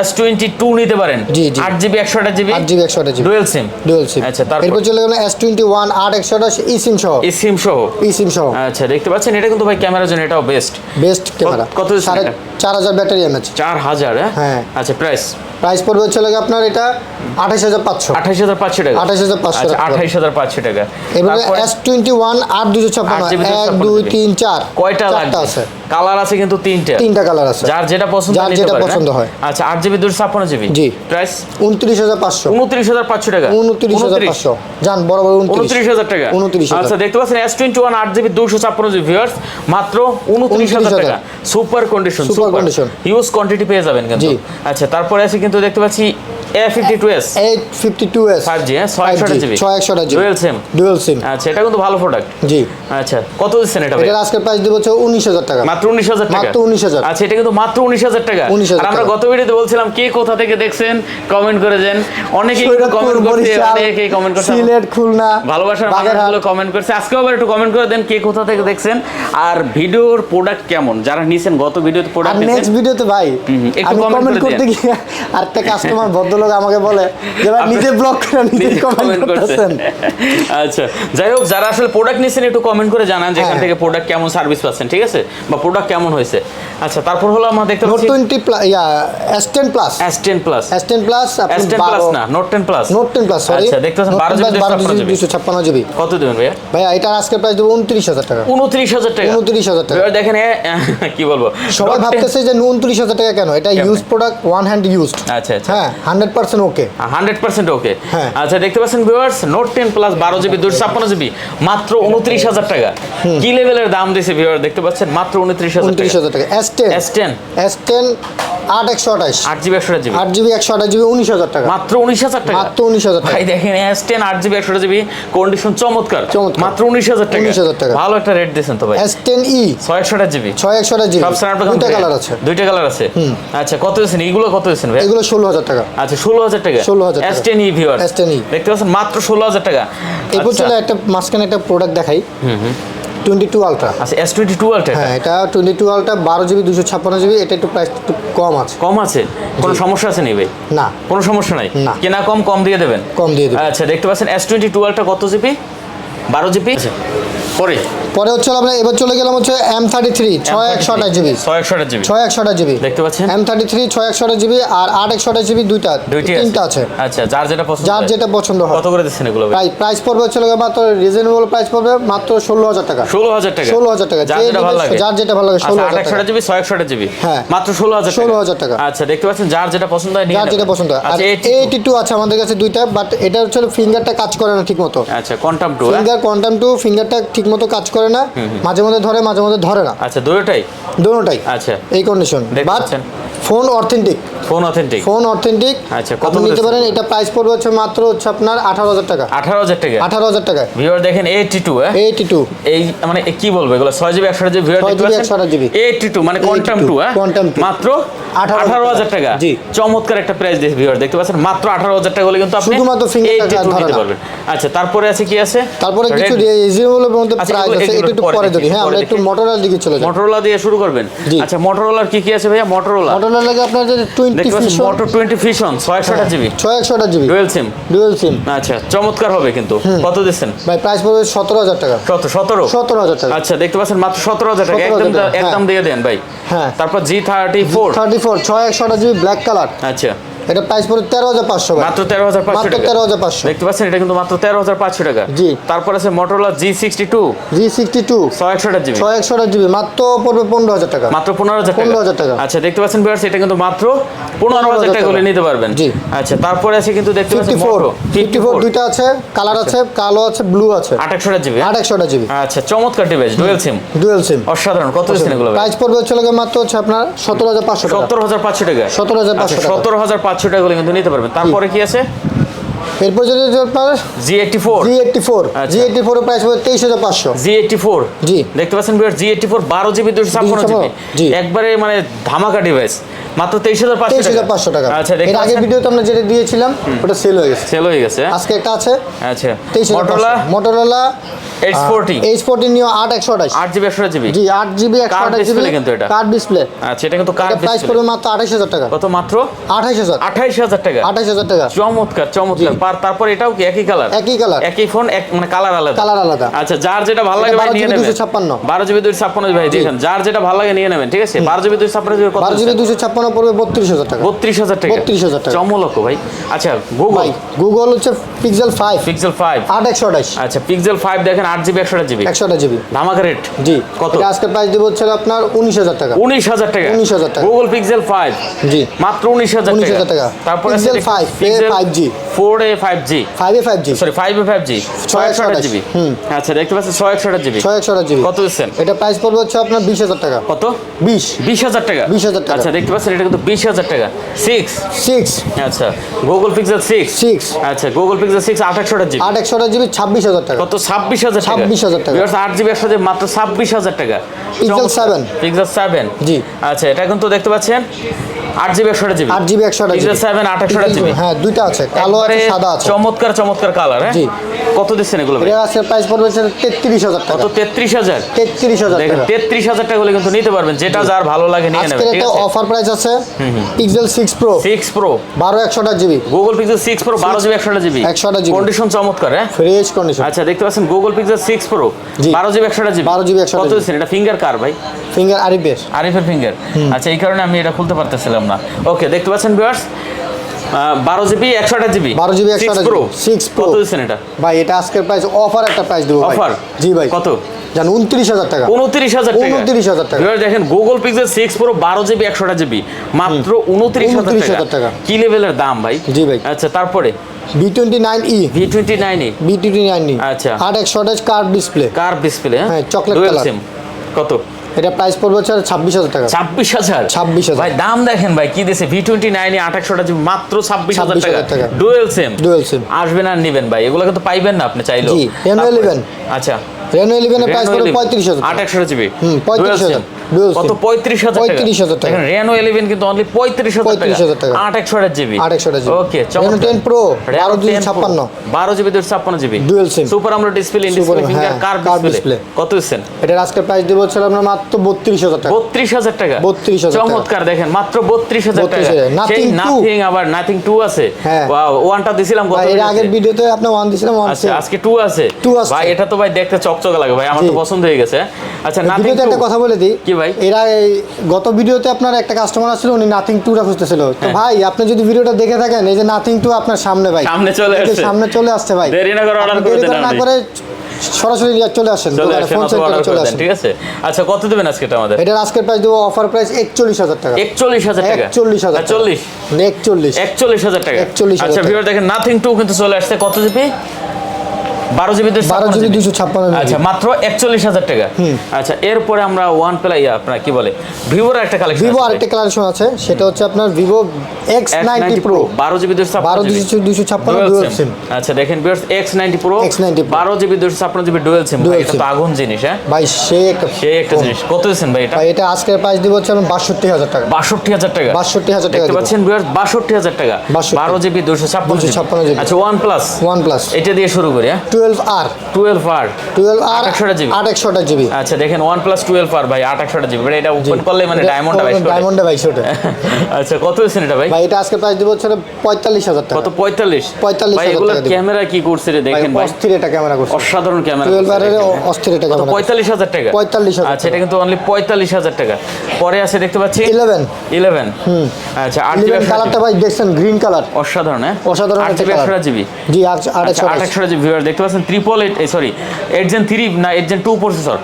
এস টোয়েন্টি টু নিতে পারেন। আট জিবি একশো আঠাশ জিবি আট জিবি একশো আঠাশ GB dual SIM dual SIM আচ্ছা তারপর? এরপর চলে গেল এস টোয়েন্টি ওয়ান আট একশো আঠাশ ই সিম সহ। এই সিম সহ। ই সিম সহ। আচ্ছা দেখতে পাচ্ছেন এটা কিন্তু ভাই ক্যামেরার জন্য এটাও বেস্ট বেস্ট ক্যামেরা। কত সাড়ে? চার হাজার ব্যাটারি এমএচ চার হাজার হ্যাঁ? হ্যাঁ। আচ্ছা প্রাইস প্রাইস পড়বে হচ্ছে লাগে আপনার এটা আঠাশ হাজার পাঁচশো। আঠাইশ হাজার পাঁচশো টাকা। 28,500 আচ্ছা টাকা। আঠাইশ হাজার পাঁচশো টাকা। এবারে তারপরে? এস টোয়েন্টি ওয়ান আট দুশো ছাপ্পান্ন এক 256 দুই জিবি। তিন চার। কয়টা চারটা লাগবে? আছে। কালার আছে কিন্তু তিনটা। তিনটা কালার আছে। যার যেটা পছন্দ যার যেটা পছন্দ হ্যাঁ? হয়। আচ্ছা আট জিবি দুশো ছাপ্পান্ন জিবি জি। প্রাইস উনত্রিশ হাজার পাঁচশো। উনত্রিশ হাজার পাঁচশো টাকা? উনত্রিশ হাজার পাঁচশো। যান বড় বড় উনত্রিশ। উনত্রিশ হাজার টাকা? উনত্রিশ হাজার। আচ্ছা দেখতে পাচ্ছেন এস টোয়েন্টি ওয়ান আট জিবি দুশো ছাপ্পান্ন জিবি ভিউয়ার্স মাত্র উনত্রিশ হাজার 29,000 টাকা। Super condition super condition huge quantity পেয়ে যাবেন কিন্তু। আচ্ছা তারপরে আছে কিন্তু দেখতে পাচ্ছি A fifty two S eight fifty two S five G হ্যাঁ? ছয় একশো জিবি ছয় একশো GB dual SIM dual SIM আচ্ছা এটা কিন্তু ভালো প্রোডাক্ট জি। আচ্ছা কত দিচ্ছেন এটা ভাই? এটার আজকের প্রাইস দিব হচ্ছে উনিশ হাজার টাকা। মাত্র উনিশ হাজার টাকা? মাত্র 19,000 আচ্ছা এটা কিন্তু মাত্র উনিশ হাজার টাকা। আর আমরা গত ভিডিওতে বলছিলাম কে কোথা থেকে দেখছেন কমেন্ট করে দেন। অনেকেই কমেন্ট অনেকেই কমেন্ট সিলেট খুলনা ভালোবাসার মানুষগুলো কমেন্ট করছে। আজকেও আবার একটু কমেন্ট করে দেন কে কোথা থেকে দেখছেন। আর ভিডিওর প্রোডাক্ট কেমন? যারা নিছেন গত ভিডিওতে আর প্রোডাক্ট নেক্সট ভিডিওতে ভাই একটু কমেন্ট করতে গিয়ে আর একটা কাস্টমার ভদ্রলোক আমাকে বলে যে ভাই নিজে ব্লগ করে নিজে কমেন্ট করতেছেন। আচ্ছা যাই হোক যারা আসলে প্রোডাক্ট নিছেন একটু কমেন্ট করে জানান যে এখান হ্যাঁ। থেকে প্রোডাক্ট কেমন সার্ভিস পাচ্ছেন ঠিক আছে? বা প্রোডাক্ট কেমন হয়েছে। আচ্ছা তারপর হলো আমরা দেখতে নোট পাচ্ছি twenty yeah S ten plus S ten plus S ten plus S ten plus না note ten plus note ten plus sorry আচ্ছা দেখতে পাচ্ছেন বারো জিবি বারো জিবি কত দেবেন ভাইয়া? ভাইয়া এটার আজকের প্রাইস দেবো উনত্রিশ হাজার টাকা। উনত্রিশ হাজার টাকা। উনত্রিশ হাজার টাকা। দেখেন কি বলব? সবাই ভাবতেছে যে উনত্রিশ হাজার টাকা কেন? এটা use product one hand used আচ্ছা আচ্ছা। হ্যাঁ hundred percent okay hundred percent okay. আচ্ছা দেখতে পাচ্ছেন ভিউয়ার্স নোট টেন প্লাস বারো জিবি দুশো ছাপ্পান্ন জিবি মাত্র উনত্রিশ হাজার টাকা। কি লেভেলের দাম দিয়েছে ভিউয়ার দেখতে পাচ্ছেন? মাত্র উনত্রিশ হাজার টাকা। S ten S ten S ten আট একশো আঠাশ। আট জিবি একশো জিবি? আট জিবি একশো আঠাশ জিবি উনিশ হাজার টাকা। মাত্র উনিশ হাজার টাকা? মাত্র উনিশ হাজার টাকা। ভাই দেখেন এস টেন আট জিবি একশো জিবি কন্ডিশন চমৎকার। চমৎকার। মাত্র উনিশ হাজার টাকা। 19,000 টাকা। ভালো একটা রেট দিয়েছেন তো ভাই। S ten E. ছয় একশো জিবি। ছয় একশো আঠাশ জিবি। সব স্ন্যাপড্রাগন দুইটা কালার আছে। দুইটা কালার আছে। আচ্ছা কত দিয়েছেন? এইগুলো কত দিয়েছেন ভাই? এগুলো ষোলো হাজার টাকা। আচ্ছা ষোলো হাজার টাকা। 16,000 টাকা। S ten E viewer S10e দেখতে পাচ্ছেন মাত্র ষোলো হাজার টাকা। এরপর আচ্ছা। চলে একটা মাঝখানে একটা প্রোডাক্ট দেখাই। Twenty two ultra. আচ্ছা এস টোয়েন্টি টু আলট্রা হ্যাঁ এটা টোয়েন্টি টু আলট্রা বারো জিবি দুশো ছাপ্পান্ন জিবি এটা একটু প্রাইস একটু কম আছে। কম আছে? কোনো সমস্যা আছে নেই ভাই? না। কোনো সমস্যা নাই? না। কেনা কম কম দিয়ে দেবেন? কম দিয়ে দেবেন আচ্ছা দেখতে পাচ্ছেন এস টোয়েন্টি টুয়েলভটা কত জিবি? বারো জিবি? পরে। পরে হচ্ছে আমরা এবার চলে গেলাম হচ্ছে এম থার্টি থ্রি ছয় একশো আঠাশ জিবি। ছয় একশো আঠাশ জিবি। ছয় একশো আঠাশ জিবি। দেখতে পাচ্ছেন? এম থার্টি থ্রি ছয় একশো আঠাশ জিবি আর আট একশো আঠাশ জিবি দুইটা তিনটা আছে। আচ্ছা যার যেটা পছন্দ যার যেটা পছন্দ হয়। কত করে দিচ্ছেন এগুলো? ভাই প্রাইস পড়বে হচ্ছে মাত্র রিজনেবল প্রাইস পড়বে মাত্র ষোলো হাজার টাকা। ষোলো হাজার টাকা? ষোলো হাজার টাকা। যার যেটা ভালো লাগে। যার যেটা ভালো লাগে ষোলো আচ্ছা আট হাজার টাকা। জিবি ছয় একশো জিবি? হ্যাঁ। মাত্র ষোলো হাজার 16,000 টাকা। আচ্ছা দেখতে পাচ্ছেন যার যেটা পছন্দ হয় নিয়ে যার যেটা পছন্দ। হয় আর আচ্ছা এইটি টু আছে আমাদের কাছে দুইটা বাট এটা হচ্ছে ফিঙ্গারটা কাজ করে না ঠিক মতো আচ্ছা quantum two finger quantum two ফিঙ্গারটা ঠিক মতো কাজ করে না মাঝে মধ্যে ধরে মাঝে মধ্যে ধরে না। আচ্ছা দুটোটাই? দোনোটাই আচ্ছা। এই কন্ডিশন দেখতে but phone authentic phone authentic phone authentic আচ্ছা, কত নিতে পারেন এটা প্রাইস পড়বে হচ্ছে মাত্র হচ্ছে আপনার আঠারো হাজার টাকা। আঠারো হাজার টাকা? আঠারো হাজার টাকা ভিউয়ার দেখেন এইটি টু হ্যাঁ? এইটি টু এই মানে কি বলব এগুলো? ছয় জিবি একশো GB viewer 6 128 GB eighty two মানে কোয়ান্টাম টু হ্যাঁ? Quantum two। মাত্র 18,000 আঠারো হাজার টাকা। জি। চমৎকার একটা প্রাইস দিয়েছে ভিউয়ার দেখতে পাচ্ছেন। মাত্র আঠারো হাজার টাকা হলে কিন্তু আপনি শুধুমাত্র ধরে নিতে না। পারবেন। আচ্ছা তারপরে আছে কি আছে? তারপরে কিছু। রিজনেবলের মধ্যে আচ্ছা, প্রাইস আছে। এগুলো এটা একটু পরে ধরি হ্যাঁ আমরা একটু দেখি। দিকে চলে যাই। মোটরোলা দিয়ে শুরু করবেন? আচ্ছা মোটরোলার কি কি আছে ভাইয়া? মোটরোলা মোটরলার লাগে আপনার যে টোয়েন্টি দেখতে পাচ্ছেন ফিশন মোটর টোয়েন্টি ফিশন ছয় একশোটা জিবি। ছয় একশোটা GB. Dual SIM dual SIM আচ্ছা চমৎকার হবে কিন্তু। কত দিচ্ছেন? ভাই প্রাইস পড়বে হাজার টাকা। কত সতেরো? সতেরো হাজার টাকা। আচ্ছা দেখতে পাচ্ছেন মাত্র সতেরো হাজার টাকা। একদম একদম হ্যাঁ। দিয়ে দেন ভাই। হ্যাঁ। তারপর জি থার্টি ফোর ছয় একশোটা জিবি ব্ল্যাক কালার আচ্ছা। এটা প্রাইস পড়বে তেরো হাজার পাঁচশো মাত্র তেরো হাজার পাঁচশো মাত্র টাকা। তেরো হাজার পাঁচশো। দেখতে পাচ্ছেন এটা কিন্তু মাত্র তেরো হাজার পাঁচশো টাকা। জি। তারপর আছে Motorola G sixty two G sixty two ছয় একশোটা জিবি। ছয় একশোটা জিবি মাত্র পড়বে পনেরো হাজার টাকা। মাত্র পনেরো হাজার টাকা। 15,000 টাকা। আচ্ছা দেখতে পাচ্ছেন বিয়ার্স এটা কিন্তু মাত্র পনেরো হাজার টাকা হলে নিতে পারবেন। জি। আচ্ছা তারপরে আছে কিন্তু দেখতে ফিফটি পাচ্ছেন ফোর ফিফটি ফোর দুইটা আছে কালার আছে কালো আছে ব্লু আছে। আট একশোটা জিবি। আট একশোটা জিবি। আচ্ছা চমৎকার device dual SIM dual SIM অসাধারণ কত দিচ্ছেন এগুলো? প্রাইস পড়বে হচ্ছে মাত্র হচ্ছে আপনার সতেরো হাজার পাঁচশো টাকা। সত্তর হাজার পাঁচশো টাকা। সতেরো হাজার আচ্ছা পাঁচশো টাকা। সত্তর হাজার পাঁচশো টাকা হলে কিন্তু নিতে পারবেন। তারপরে কি আছে? এরপর যদি আপনার G eighty four G eighty four. G eighty ফোরের প্রাইস পড়বে তেইশ হাজার পাঁচশো। G eighty four G. দেখতে পাচ্ছেন বিয়ার জি এইটটি ফোর বারো জিবি দুশো ছাপ্পান্ন জিবি জি। একবারে মানে ধামাকা ডিভাইস মাত্র তেইশ হাজার তেইশ হাজার পাঁচশো টাকা। আচ্ছা এর আগের ভিডিওতে আমরা যেটা দিয়েছিলাম ওটা সেল হয়ে গেছে। সেল হয়ে গেছে। আজকে একটা আছে। আচ্ছা। তেইশ Motorola Motorola edge forty edge forty neo আট একশো আঠাশ। আট জিবি একশো জিবি? জি আট জিবি একশো Card আঠাশ জিবি। কিন্তু এটা। কার্ড ডিসপ্লে আচ্ছা এটা কিন্তু কার এটা প্রাইস পড়বে মাত্র আঠাশ হাজার টাকা। কত মাত্র? টাকা। আঠাশ হাজার টাকা। চমৎকার চমৎকার। পার- তারপর এটাও কি একই কালার একই কালার একই ফোন এক মানে কালার আলাদা। কালার আলাদা। আচ্ছা যার যেটা ভালো লাগে ভাই নিয়ে নেবেন। 256 বারো জিবি দুই ছাপ্পান্ন ভাই দেখেন যার যেটা ভালো লাগে নিয়ে নেবেন ঠিক আছে? বারো জিবি দুই ছাপ্পান্ন জিবি কত বারো জিবি দুশো ছাপ্পান্ন পড়বে বত্রিশ হাজার টাকা। বত্রিশ হাজার টাকা। 32,000 টাকা। চমলক ভাই। আচ্ছা গুগল গুগল হচ্ছে পিক্সেল ফাইভ পিক্সেল ফাইভ আট একশো আঠাশ। আচ্ছা পিক্সেল ফাইভ দেখেন আট জিবি একশোটা জিবি একশোটা জিবি ধামাকা রেট জি কত? আজকে প্রাইস দিব হচ্ছে আপনার উনিশ হাজার টাকা উনিশ হাজার টাকা 19,000 টাকা। গুগল পিক্সেল ফাইভ জি মাত্র উনিশ হাজার 19,000 টাকা। তারপরে Pixel 5, A 5G four A five G five A five G sorry five A five G ছয় একশো 628 জিবি হুম। আচ্ছা দেখতে পাচ্ছেন ছয় একশো জিবি ছয় একশো আঠাশ জিবি কত দিচ্ছেন এটা প্রাইস পড়বে হচ্ছে আপনার বিশ হাজার টাকা কত বিশ বিশ হাজার টাকা 20,000 টাকা। আচ্ছা দেখতে পাচ্ছেন এটা কিন্তু বিশ হাজার টাকা সিক্স সিক্স আচ্ছা গুগল পিক্সেল সিক্স সিক্স আচ্ছা গুগল পিক্সেল সিক্স আঠাশশোটা জিবি আট একশো আঠাশ জিবি ছাব্বিশ হাজার টাকা কত ছাব্বিশ হাজার 26,000 টাকা। আট জিবি একশো মাত্র ছাব্বিশ হাজার টাকা। পিক্সেল 7 পিক্সেল সেভেন জি। আচ্ছা এটা কিন্তু দেখতে পাচ্ছেন। আট জিবি একশো জিবি? আট জিবি একশো আঠাশ পিক্সেল সেভেন আঠাশশো জিবি? হ্যাঁ দুইটা আছে। কালো আছে সাদা আছে। চমৎকার চমৎকার কালার হ্যাঁ? জি। কত দিচ্ছেন এগুলো ভাই? আছে প্রাইস পড়বে হচ্ছে তেত্রিশ হাজার টাকা। কত? তেত্রিশ হাজার? তেত্রিশ হাজার দেখেন টাকা। তেত্রিশ হাজার টাকা হলে কিন্তু নিতে পারবেন যেটা যার ভালো লাগে নিয়ে নেবেন ঠিক আছে? অফার প্রাইস আছে Pixel six pro Google Pixel pro বারো জিবি। একশো জিবি। 128 GB কন্ডিশন চমৎকার হ্যাঁ? ফ্রেশ কন্ডিশন আচ্ছা দেখতে পাচ্ছেন গুগল পিক্সেল প্রো জি। বারো জিবি একশো জিবি। 12 GB 128 কত দিচ্ছেন? এটা ফিঙ্গার কার ভাই? ফিঙ্গার আরিফের আরিফের ফিঙ্গার আচ্ছা এই কারণে আমি এটা খুলতে পারতেছিলাম। না। ওকে দেখতে পাচ্ছেন ভিউয়ার্স বারো জিবি একশো আঠাশ জিবি 12 GB 128 প্রো 6 Pro কত দিচ্ছেন এটা? ভাই এটা আজকের প্রাইস অফার একটা প্রাইস দেবো Offer? জি ভাই। কত? জান উনত্রিশ হাজার টাকা। উনত্রিশ হাজার টাকা। 29,000 টাকা। Viewers দেখেন গুগল পিক্সেল সিক্স প্রো বারো জিবি একশোটা জিবি মাত্র উনত্রিশ হাজার 29,000 টাকা। কি লেভেলের দাম ভাই? জি ভাই। আচ্ছা তারপরে? V twenty nine E. V twenty নাইনে বি টোয়েন্টি নাইন ই। আচ্ছা। আট একশো আঠাশ কার্ভ ডিসপ্লে কার ডিসপ্লে হ্যাঁ, chocolate color। সিম কত? এটা প্রাইস পড়বে হচ্ছে ছাব্বিশ হাজার টাকা। ছাব্বিশ হাজার? 26,000 ভাই দাম দেখেন ভাই কি দিয়েছে ভি টোয়েন্টি নাইনে আঠাশশোটা জিবি মাত্র ছাব্বিশ হাজার টাকা। টাকা। ডুয়েল সিম ডুয়েল সিম আসবেন আর নেবেন ভাই এগুলো কিন্তু পাইবেন না আপনি চাইলেও। জি, Reno তারপরে- 11 আচ্ছা রেনো ইলেভেনের প্রাইস পড়বে পঁয়ত্রিশ হাজার আট জিবি। হুম, 35,000 dual কত? SIM। পঁয়ত্রিশ হাজার 35,000 টাকা। রেনো ইলেভেন কিন্তু অনলি পঁয়ত্রিশ হাজার 35,000 টাকা। আট একশো জিবি আট একশো GB okay Reno ten pro বারো দুই ছাপ্পান্ন। বারো জিবি দুশো ছাপ্পান্ন জিবি Dual SIM। সুপার আমরা display Super, display finger car display কত দিচ্ছেন? এটার আজকের প্রাইস দেবো হচ্ছে আপনার মাত্র বত্রিশ হাজার টাকা। বত্রিশ হাজার টাকা। 32,000 টাকা। চমৎকার দেখেন মাত্র বত্রিশ হাজার টাকা। 32,000 সেই Nothing two। নাথিং আবার নাথিং টু আছে। ওয়ানটা দিছিলাম গত এর আগের ভিডিওতে আপনার ওয়ান আচ্ছা আজকে টু আছে। Two আছে। ভাই এটা তো ভাই দেখতে চকচকে লাগে। ভাই আমার। তো পছন্দ হয়ে গেছে। আচ্ছা নাথিং একটা কথা বলে দিই। কি ভাই? এরা এই গত ভিডিওতে আপনার একটা কাস্টমার আসছিল উনি নাথিং টুটা খুঁজতেছিল। তো হ্যাঁ। ভাই আপনি যদি ভিডিওটা দেখে থাকেন এই যে নাথিং টু আপনার সামনে ভাই। সামনে চলে আসছে। সামনে চলে আসছে ভাই। দেরি না করে আপনি করে দেন না করে সরাসরি চলে আসেন চলে আসেন ফোন সেন্টারে চলে আসেন। ঠিক আছে? আচ্ছা কত দেবেন আজকে এটা আমাদের? এটার আজকের প্রাইস দেবো অফার প্রাইস একচল্লিশ হাজার টাকা। একচল্লিশ হাজার টাকা? একচল্লিশ হাজার টাকা। চল্লিশ একচল্লিশ। একচল্লিশ হাজার টাকা। 41,000 আচ্ছা টাকা। ভিউয়ার দেখেন নাথিং টু কিন্তু চলে আসছে। কত জিবি? বারো জিবি বারো জিবি দুশো ছাপ্পান্ন আচ্ছা মাত্র একচল্লিশ হাজার টাকা। আচ্ছা এরপরে আমরা ওয়ান প্লাই আপনার কি বলে? ভিভোর একটা কালেকশন ভিভো আরেকটা কালেকশন আছে সেটা হচ্ছে আপনার ভিভো এক্স নাইনটি প্রো বারো জিবি দুশো বারো দুশো দুশো ছাপ্পান্ন ডুয়েল সিম আচ্ছা দেখেন viewers X ninety pro X90 Pro। বারো জিবি দুশো ছাপ্পান্ন জিবি ডুয়েল সিম এটা তো আগুন জিনিস হ্যাঁ? ভাই সে সে একটা জিনিস। কত দিচ্ছেন ভাই এটা? এটা আজকের প্রাইস দিব হচ্ছে আমি বাষট্টি হাজার টাকা। বাষট্টি হাজার টাকা। 62,000 টাকা দেখতে পাচ্ছেন বিয়ার্স বাষট্টি হাজার টাকা। 62 বারো জিবি দুশো ছাপ্পান্ন 256 আচ্ছা ওয়ান প্লাস ওয়ান প্লাস এটা দিয়ে শুরু করি হ্যাঁ? Twelve R twelve R twelve R 800 GB আট জিবি। আচ্ছা দেখেন ওয়ান প্লাস টুয়েলভ আর ভাই আট একশোটা জিবি। এটা ওপেন করলে মানে ডায়মন্ড ডায়মন্ডে বাইশ ওটা আচ্ছা কত হয়েছেন এটা ভাই? ভাই এটা আজকে প্রাইস দিব হচ্ছে পঁয়তাল্লিশ হাজার টাকা। কত? পঁয়তাল্লিশ। 45,000 ভাই এগুলো ক্যামেরা কি করছে রে দেখেন ভাই অস্থির এটা ক্যামেরা করছে। অসাধারণ ক্যামেরা টুয়েলভ আর অস্থির এটা ক্যামেরা পঁয়তাল্লিশ হাজার টাকা। 45,000 আচ্ছা এটা কিন্তু অনলি পঁয়তাল্লিশ হাজার টাকা। পরে আছে দেখতে পাচ্ছি ইলেভেন ইলেভেন আচ্ছা আট জিবি কালারটা ভাই দেখছেন গ্রিন কালার অসাধারণ হ্যাঁ? অসাধারণ আট জিবি colour। জিবি। জি আট আট একশো আট একশো জিবি ভিউয়ার দেখতে পাচ্ছেন triple eight sorry eight gen three না eight gen two processor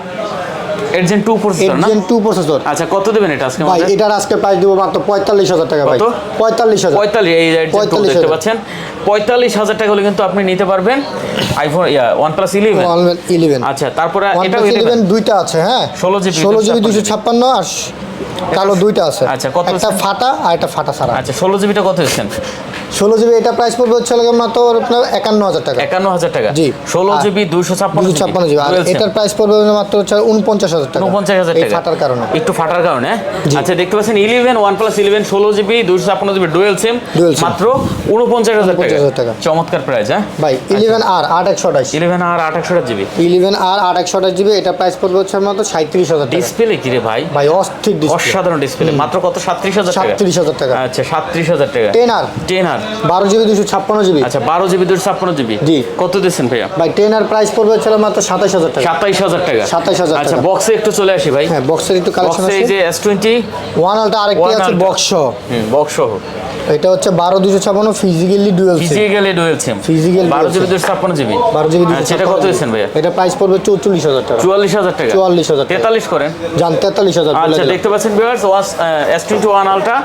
eight gen two processor না? প্রসেসর আচ্ছা কত দেবেন এটা আজকে ভাই এটার আজকে প্রাইস দিব মাত্র পঁয়তাল্লিশ হাজার টাকা ভাই। এই 45,000 দেখতে পাচ্ছেন। পঁয়তাল্লিশ হাজার টাকা হলে কিন্তু আপনি নিতে পারবেন iPhone yeah one plus eleven eleven আচ্ছা তারপরে ইলেভেন ইলেভেন দুইটা আছে হ্যাঁ? 16 GB, ষোলো জিবি 256 দুশো ছাপ্পান্ন আর কালো দুইটা আছে। আচ্ছা, কত একটা ফাটা আর একটা ফাটা ছাড়া। আচ্ছা ষোলো জিবিটা কত হচ্ছেন ষোলো জিবি এটা প্রাইস পড়বে হচ্ছে মাত্র আপনার একান্ন হাজার টাকা। একান্ন হাজার টাকা? জি। ষোলো জিবি দুইশো ছাপ্পান্ন দুশো ছাপ্পান্ন জিবি আর এটার প্রাইস পড়বে মাত্র হচ্ছে উনপঞ্চাশ হাজার টাকা। উনপঞ্চাশ হাজার টাকা। ফাটার কারণে। একটু ফাটার কারণে আচ্ছা দেখতে পাচ্ছেন ইলেভেন ওয়ান প্লাস ইলেভেন ষোলো জিবি দুইশো ছাপ্পান্ন জিবি ডুয়েল সিম মাত্র উনপঞ্চাশ হাজার টাকা। 49,000 টাকা। চমৎকার প্রাইস হ্যাঁ? ভাই ইলেভেন আর আট একশো আঠাশ। ইলেভেন আর আঠাশশো জিবি ইলেভেন আর আট একশো আঠাশ জিবি এটা প্রাইস পড়বে হচ্ছে মাত্র সাঁত্রিশ হাজার ডিসপ্লে কি রে ভাই? ভাই অস্থির অসাধারণ ডিসপ্লে মাত্র কত? সাতত্রিশ হাজার টাকা? সাতত্রিশ হাজার টাকা। আচ্ছা সাতত্রিশ হাজার টাকা। টেন আর টেন আর বারো জিবি দুশো ছাপ্পান্ন জিবি। আচ্ছা বারো জিবি দুশো ছাপ্পান্ন জিবি? জি। কত দিচ্ছেন ভাইয়া? ভাই টেন আর প্রাইস পড়বে ছিল মাত্র সাতাশ হাজার টাকা। সাতাইশ হাজার টাকা? 27,000 আচ্ছা বক্সে একটু চলে আসি ভাই। হ্যাঁ বক্সের একটু কালেকশন বক্সে এই যে এস টোয়েন্টি ওয়ান আলটা আরেকটি আছে বক্স বক্স এটা হচ্ছে বারো দুশো ছাপ্পান্ন physically dual physically dual SIM Physical বারো জিবি। দুশো ছাপ্পান্ন জিবি বারো জিবি আচ্ছা এটা কত দিচ্ছেন ভাইয়া? এটা প্রাইস পড়বে চৌচল্লিশ হাজার টাকা। চুয়াল্লিশ হাজার টাকা। 44,000 টাকা। তেতাল্লিশ করেন। জান তেতাল্লিশ হাজার আচ্ছা দেখতে পাচ্ছেন ভিউয়ার্স ওয়াস এস টোয়েন্টি ওয়ান আলট্রা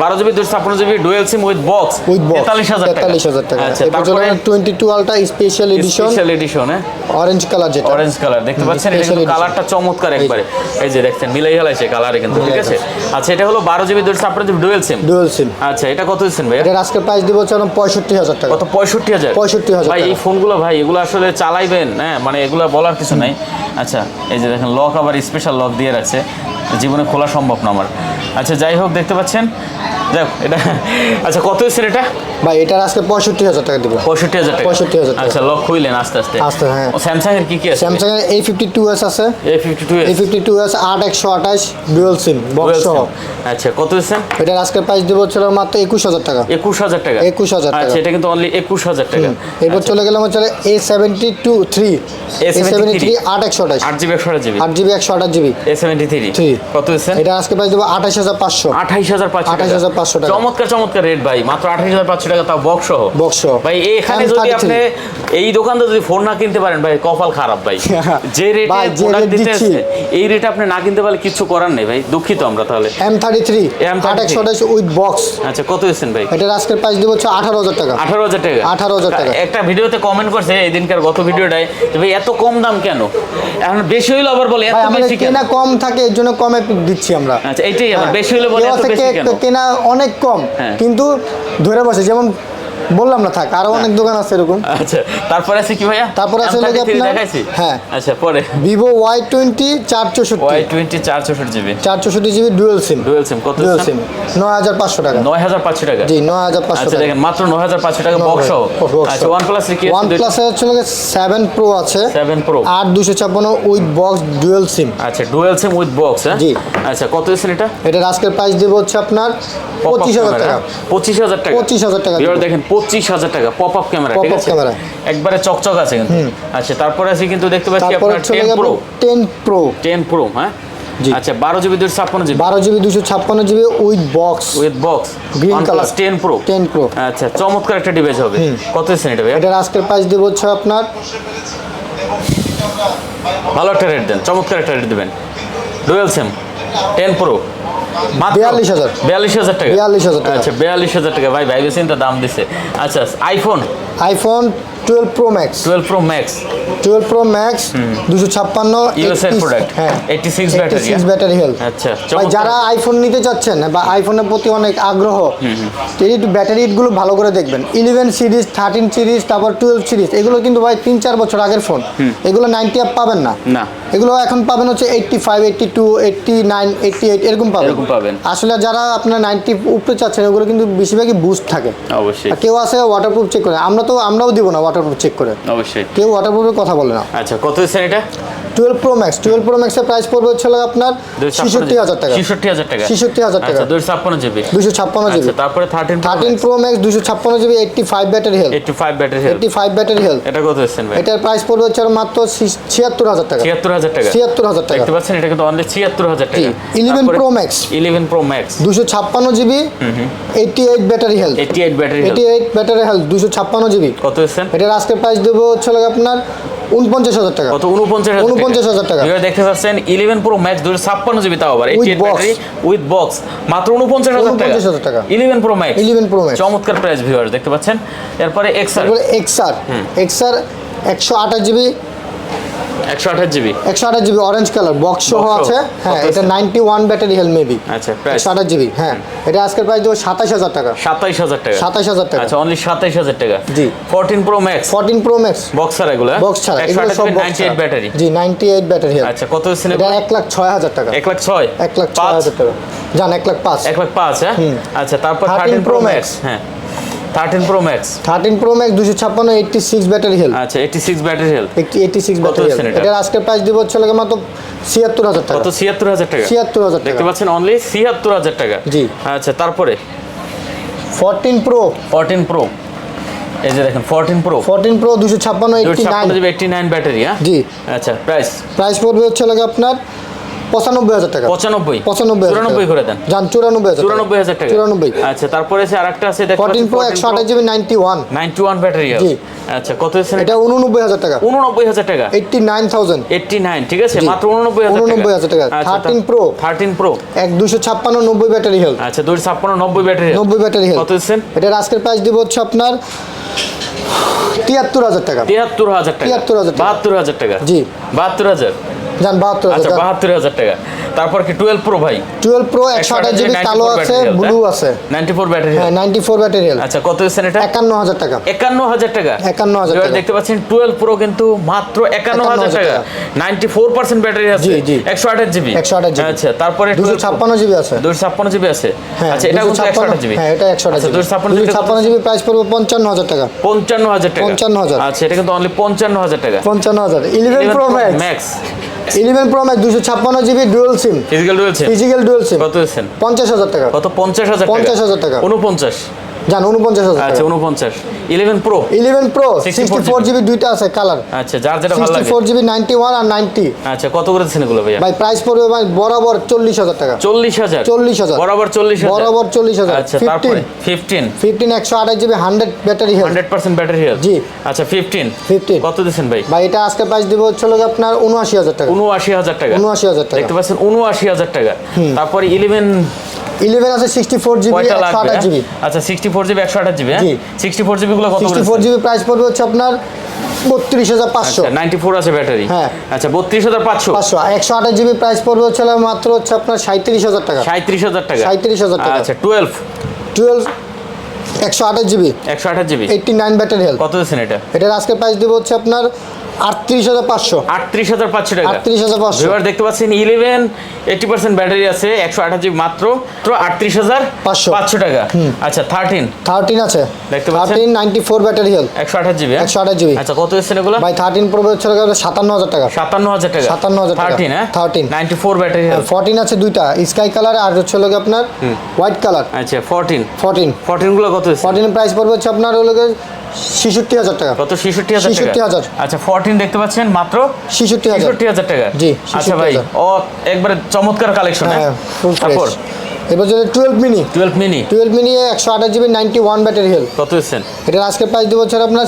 বারো জিবি দুশো ছাপ্পান্ন GB dual SIM with box with box তেতাল্লিশ হাজার টাকা। তেতাল্লিশ হাজার টাকা। আচ্ছা তারপরে twenty two ultra special edition special edition হ্যাঁ। অরেঞ্জ কালার যেটা। অরেঞ্জ কালার দেখতে পাচ্ছেন এটা কিন্তু কালারটা চমৎকার একবারে। এই যে দেখছেন মিলাই হেলাইছে কালারে কিন্তু ঠিক আছে? আচ্ছা এটা হলো বারো জিবি দুশো ছাপ্পান্ন GB dual SIM dual SIM আচ্ছা এটা কত দিচ্ছেন ভাই এটা আজকে প্রাইস দিব হচ্ছে পঁয়ষট্টি হাজার টাকা। কত? পঁয়ষট্টি হাজার? 65,000 ভাই এই ফোনগুলো ভাই এগুলো আসলে চালাইবেন হ্যাঁ? মানে এগুলো বলার কিছু নাই। আচ্ছা এই যে দেখেন লক আবার স্পেশাল লক দিয়ে রাখছে। জীবনে খোলা সম্ভব না আমার। আচ্ছা যাই হোক দেখতে পাচ্ছেন? যাই এটা আচ্ছা কত হয়েছে এটা? ভাই এটার আজকে পঁয়ষট্টি হাজার টাকা দিব। পঁয়ষট্টি হাজার টাকা? 65,000 টাকা। আচ্ছা লক খুইলেন আস্তে আস্তে। আস্তে, হ্যাঁ। স্যামসাং এর কি কি আছে? স্যামসাং এর এই ফিফটি টু এস আছে। এ ফিফটি টু এই ফিফটি টু এস আট একশো আঠাশ ডুয়েল সিম বক্স সহ। আচ্ছা কত হয়েছে? এটার আজকে প্রাইস দিব হচ্ছে মাত্র একুশ হাজার টাকা। একুশ হাজার টাকা? 21,000 টাকা। আচ্ছা এটা কিন্তু অনলি একুশ হাজার টাকা। এরপর চলে গেলাম হচ্ছে A seventy two three A seventy three আট একশো আঠাশ। আট জিবি একশো জিবি? আট জিবি একশো আঠাশ জিবি। এ সেভেন্টি থ্রি। কত হয়েছে? এটা আজকে প্রাইস দেবো আঠাশ হাজার পাঁচশো। আঠাইশ হাজার পাঁচশো 28,500 টাকা। চমৎকার চমৎকার রেট ভাই মাত্র আঠাইশ হাজার পাঁচশো টাকা তাও বক্স সহ। বক্স সহ। ভাই এখানে যদি আপনি এই দোকানটা যদি ফোন না কিনতে পারেন ভাই কপাল খারাপ ভাই। যে রেটে প্রোডাক্ট দিতে আছে, এই রেটে আপনি না কিনতে পারলে কিছু করার নেই ভাই। দুঃখিত আমরা তাহলে। এম থার্টি থ্রি M33 আট একশো আঠাশ উইথ বক্স আচ্ছা কত ভাই? এটার আজকের প্রাইস দেবো হচ্ছে আঠারো হাজার টাকা। আঠারো হাজার টাকা? 18,000 টাকা। একটা ভিডিওতে কমেন্ট করছে এই দিনকার গত ভিডিওটায় যে ভাই এত কম দাম কেন? এখন বেশি হইল আবার বলে এত বেশি কেন? কেনা কম থাকে এর জন্য কমে দিচ্ছি আমরা। আচ্ছা এইটাই আবার হ্যাঁ। বেশি হলে বলে এত বেশি কেন? কেনা অনেক কম হ্যাঁ। কিন্তু ধরে বসে যেমন যেমন বললাম না থাক আরও অনেক দোকান আছে এরকম। আচ্ছা তারপরে আছে কি ভাইয়া? তারপর আছে M33 হলো আপনার- দেখাইছি? হ্যাঁ। আচ্ছা পরে। ওয়াই টোয়েন্টি চার চৌষট্টি জিবি চার চৌষট্টি GB. Dual SIM dual SIM কত ডুয়েল সিম নয় হাজার পাঁচশো টাকা। নয় হাজার পাঁচশো টাকা? জি নয় হাজার পাঁচশো আচ্ছা দেখেন মাত্র নয় হাজার পাঁচশো টাকা বক্স সহ। আচ্ছা ওয়ান প্লাস কি ওয়ান প্লাসের হচ্ছে সেভেন প্রো আছে। সেভেন প্রো আট দুশো ছাপ্পান্ন উইথ বক্স ডুয়েল সিম আচ্ছা ডুয়েল সিম উইথ বক্স হ্যাঁ? জি। আচ্ছা কত দিচ্ছেন এটা? এটা আজকের প্রাইস দেবো হচ্ছে আপনার পঁচিশ হাজার টাকা। পঁচিশ হাজার টাকা। 25,000 টাকা দেখেন পঁচিশ হাজার টাকা পপ আপ ক্যামেরা ঠিক আছে? একবারে চকচক আছে কিন্তু। আচ্ছা তারপরে আছে কিন্তু দেখতে পাচ্ছি আপনার ten pro ten pro ten pro হ্যাঁ? আচ্ছা বারো জিবি দুশো ছাপ্পান্ন জিবি। বারো জিবি দুশো ছাপ্পান্ন GB with box with box Green one plus color। Ten pro আচ্ছা চমৎকার একটা ডিভাইস হবে। কত দিচ্ছেন এটা এটার আজকের প্রাইস দেবো হচ্ছে আপনার ভালো একটা রেট দেন চমৎকার একটা রেট দেবেন। ডুয়েল সিম টেন প্রো 42,000 বিয়াল্লিশ হাজার। টাকা? 42,000 টাকা। আচ্ছা বিয়াল্লিশ হাজার টাকা। ভাই ভাই চিন্তা দাম দিছে। আচ্ছা iPhone? IPhone twelve pro max twelve pro max twelve pro max দুশো ছাপ্পান্ন ইউএস এর প্রোডাক্ট হ্যাঁ eighty six battery six battery health আচ্ছা ভাই যারা আইফোন নিতে চাচ্ছেন বা আইফোনের প্রতি অনেক আগ্রহ এই ব্যাটারি গুলো ভালো করে দেখবেন। ইলেভেন সিরিজ থার্টিন সিরিজ তারপর টুয়েলভ সিরিজ এগুলো কিন্তু ভাই তিন চার বছর আগের ফোন এগুলো নাইনটি আপ পাবেন না। না। এগুলো এখন পাবেন হচ্ছে eighty five eighty two eighty nine eighty eight এরকম পাবেন। এরকম পাবেন। আসলে যারা আপনার নাইনটি উপরে চাচ্ছেন ওগুলো কিন্তু বেশিরভাগই বুস্ট থাকে। অবশ্যই। কেউ আছে ওয়াটারপ্রুফ চেক করে আমরা তো আমরাও দিব না ওয়াটারপ্রুফ চেক করে। অবশ্যই। কেউ ওয়াটারপ্রুফের কথা বলে না। আচ্ছা কত দিচ্ছেন এটা? Twelve pro max twelve pro ম্যাক্সের প্রাইস পড়বে হচ্ছে আপনার ছেষট্টি হাজার টাকা। ছেষট্টি হাজার টাকা। ছেষট্টি হাজার টাকা। আচ্ছা দুশো ছাপ্পান্ন জিবি। দুশো ছাপ্পান্ন জিবি। আচ্ছা তারপরে থার্টিন থার্টিন প্রো ম্যাক্স দুশো ছাপ্পান্ন GB eighty five battery health eighty five battery health eighty five battery health এটা কত ভাই? এটার প্রাইস পড়বে হচ্ছে মাত্র ছিয়াত্তর হাজার টাকা। ছিয়াত্তর হাজার টাকা। ছিয়াত্তর হাজার টাকা। দেখতে পাচ্ছেন এটা কিন্তু অনলি ছিয়াত্তর হাজার টাকা। 11 Pro Max। Eleven pro max দুশো ছাপ্পান্ন GB eighty eight battery health eighty eight battery eighty eight battery health দুশো ছাপ্পান্ন জিবি। কত দিচ্ছেন এটার আজকের প্রাইস দেবো হচ্ছে লাগে আপনার উনপঞ্চাশ হাজার টাকা। কত? উনপঞ্চাশ উনপঞ্চাশ হাজার টাকা। এবার দেখতে পাচ্ছেন ইলেভেন প্রো ম্যাক্স দুশো ছাপ্পান্ন জিবি তাও আবার এইট ব্যাটারি উইথ বক্স মাত্র উনপঞ্চাশ হাজার টাকা। 49,000 টাকা। Eleven pro max eleven pro max চমৎকার প্রাইস ভিউয়ার দেখতে পাচ্ছেন। এরপরে এক্সার এক্সার এক্সার একশো আঠাশ জিবি একশো আঠাশ জিবি? একশো আঠাশ জিবি অরেঞ্জ কালার বক্স সহ আছে হ্যাঁ এটা? Ninety one battery health maybe আচ্ছা একশো আঠাশ জিবি হ্যাঁ এটা আজকের প্রাইস দেবো সাতাশ হাজার টাকা। সাতাইশ হাজার টাকা? সাতাশ হাজার টাকা। আচ্ছা অনলি সাতাইশ হাজার টাকা? জি। Fourteen pro max fourteen pro max box ছাড়া এগুলো হ্যাঁ? বক্স ছাড়া এগুলো সব নাইনটি এইট ব্যাটারি জি নাইনটি এইট ব্যাটারি আচ্ছা কত এটা এক লাখ ছয় হাজার টাকা। এক লাখ ছয়? এক লাখ ছয় পাঁচ? হাজার টাকা। যান এক লাখ পাঁচ। এক লাখ পাঁচ হ্যাঁ? আচ্ছা তারপর 13 থার্টিন প্রো ম্যাক্স হ্যাঁ। Thirteen pro max thirteen pro max দুশো ছাপ্পান্ন এইটটি সিক্স ব্যাটারি হেল আচ্ছা eighty six battery health eighty six battery health এটা? এটার আজকের প্রাইস দিব হচ্ছে লাগে মাত্র ছিয়াত্তর হাজার টাকা। কত? ছিয়াত্তর হাজার টাকা? ছিয়াত্তর হাজার দেখতে পাচ্ছেন অনলি ছিয়াত্তর হাজার টাকা। জি। আচ্ছা তারপরে? ফোরটিন প্রো ফোরটিন প্রো এই যে দেখেন ফোরটিন প্রো ফোরটিন প্রো দুশো ছাপ্পান্ন eighty nine GB eighty nine battery হ্যাঁ? জি। আচ্ছা প্রাইস প্রাইস পড়বে হচ্ছে লাগে আপনার পঁচানব্বই হাজার টাকা পঁচানব্বই পঁচানব্বই হাজার চুরানব্বই। করে দেন যান চুরানব্বই হাজার চুরানব্বই হাজার টাকা চুরানব্বই আচ্ছা তারপরে আছে আরেকটা আছে ফোরটিন প্রো একশো আঠাশ GB ninety one ninety one battery জি। আচ্ছা কত এটা উননব্বই হাজার টাকা উননব্বই হাজার টাকা eighty nine thousand eighty nine ঠিক আছে। মাত্র উননব্বই হাজার 89,000 টাকা। 13 Pro। থার্টিন প্রো এক দুশো ছাপ্পান্ন নব্বই ব্যাটারি হেলথ আচ্ছা দুই ছাপ্পান্ন নব্বই ব্যাটারি নব্বই ব্যাটারি হেলথ কত এটার আজকের প্রাইস দিব হচ্ছে আপনার তিয়াত্তর হাজার টাকা তিয়াত্তর হাজার টাকা 73,000 টাকা। বাহাত্তর হাজার টাকা জি। বাহাত্তর হাজার যান বাহাত্তর আচ্ছা হাজার বাহাত্তর হাজার টাকা। তারপর কি টুয়েলভ প্রো ভাই? টুয়েলভ প্রো একশো আঠাশ জিবি কালো আছে ব্লু আছে। নাইনটি ফোর ব্যাটারি হ্যাঁ। নাইনটি ফোর ব্যাটারি আচ্ছা কত দিচ্ছেন এটা? একান্ন হাজার টাকা। একান্ন হাজার টাকা? 51,000 এবার টাকা। দেখতে পাচ্ছেন টুয়েলভ প্রো কিন্তু মাত্র একান্ন হাজার 51,000 টাকা। নাইনটি ফোর পার্সেন্ট ব্যাটারি আছে। জি, জি। একশো আঠাশ জিবি। 128 GB আচ্ছা তারপরে দুশো ছাপ্পান্ন জিবি আছে। দুশো ছাপ্পান্ন জিবি আছে। হ্যাঁ আচ্ছা এটা কিন্তু একশো আঠাশ জিবি? হ্যাঁ এটা একশো আঠাশ আচ্ছা দুশো ছাপ্পান্ন জিবি ছাপ্পান্ন জিবি প্রাইস পড়বে পঞ্চান্ন হাজার টাকা। পঞ্চান্ন হাজার টাকা। 55,000 আচ্ছা এটা কিন্তু অনলি পঞ্চান্ন হাজার টাকা। পঞ্চান্ন হাজার। Eleven pro max eleven pro max দুশো ছাপ্পান্ন GB dual SIM. Physical SIM. Physical dual SIM কত দিচ্ছেন পঞ্চাশ হাজার টাকা। কত? পঞ্চাশ হাজার 50,000 টাকা। উনপঞ্চাশ উনপঞ্চাশ হাজার আচ্ছা টাকা। উনপঞ্চাশ eleven pro eleven pro 64 GB দুইটা আছে কালার আচ্ছা যার যেটা ভালো লাগে। ফোর জিবি নাইনটি ওয়ান আর নাইনটি আচ্ছা কত করে দিচ্ছেন এগুলো ভাইয়া? ভাই প্রাইস পড়বে ভাই বরাবর চল্লিশ হাজার টাকা। চল্লিশ হাজার? চল্লিশ হাজার। বরাবর চল্লিশ হাজার? বরাবর চল্লিশ হাজার। আচ্ছা তারপরে ফিফটিন ফিফটিন একশো আঠাশ GB hundred battery health hundred percent battery health জি। আচ্ছা ফিফটিন 15 কত দিচ্ছেন ভাই? ভাই এটা আজকে প্রাইস দিব হচ্ছে লোক আপনার উনআশি হাজার টাকা। উনআশি হাজার টাকা। উনআশি হাজার টাকা। দেখতে পাচ্ছেন উনআশি হাজার টাকা। তারপরে ইলেভেন ইলেভেন আছে সিক্সটি ফোর জিবি কয়টা একশো লাগবে আঠাশ হ্যাঁ? জিবি আচ্ছা সিক্সটি ফোর জিবি একশো আঠাশ জিবি হ্যাঁ। সিক্সটি ফোর জিবি গুলো কত সিক্সটি ফোর জিবি প্রাইস পড়বে হচ্ছে আপনার বত্রিশ হাজার পাঁচশো। নাইনটি ফোর আছে ব্যাটারি হ্যাঁ। আচ্ছা বত্রিশ হাজার পাঁচশো? পাঁচশো। একশো আঠাশ জিবি প্রাইস পড়বে হচ্ছে মাত্র হচ্ছে আপনার সাঁত্রিশ হাজার টাকা। সাঁত্রিশ হাজার টাকা? 37,000 টাকা। আচ্ছা টুয়েলভ টুয়েলভ একশো আঠাশ জিবি একশো আঠাশ GB eighty nine battery health কত দিচ্ছেন এটা? এটার আজকে প্রাইস দিব হচ্ছে আপনার আটত্রিশ হাজার পাঁচশো। আটত্রিশ হাজার পাঁচশো টাকা। আটত্রিশ হাজার পাঁচশো। এবার দেখতে পাচ্ছেন ইলেভেন এইটি পার্সেন্ট ব্যাটারি আছে একশো আঠাশ জিবি মাত্র আটত্রিশ হাজার 500 পাঁচশো। টাকা। আচ্ছা থার্টিন থার্টিন আছে। দেখতে পাচ্ছেন? Thirteen ninety four battery health একশো আঠাশ জিবি একশো আঠাশ জিবি আচ্ছা কত এগুলো? ভাই থার্টিন প্রো হচ্ছে সাতান্ন হাজার টাকা। সাতান্ন হাজার টাকা। 57,000 টাকা। থার্টিন হ্যাঁ? 13 নাইনটি ফোর ব্যাটারি ফোরটিন আছে দুইটা। স্কাই কালার আর হচ্ছে লোক আপনার হোয়াইট কালার আচ্ছা ফোরটিন ফোরটিন ফোরটিনগুলো কত এসছে? ফোরটিনের প্রাইস পড়বে হচ্ছে আপনার হলো ছেষট্টি হাজার টাকা। কত? ছেষট্টি হাজার টাকা? 66,000 আচ্ছা ফোরটিন দেখতে পাচ্ছেন মাত্র? ছেষট্টি হাজার। ছেষট্টি হাজার টাকা। জি, আচ্ছা ভাই ও একবারে চমৎকার কালেকশন হ্যাঁ? তারপর এবার যদি twelve mini twelve mini twelve mini একশো আঠাশ GB ninety one battery health কত এসছেন এটার আজকের প্রাইস দেবো হচ্ছে আপনার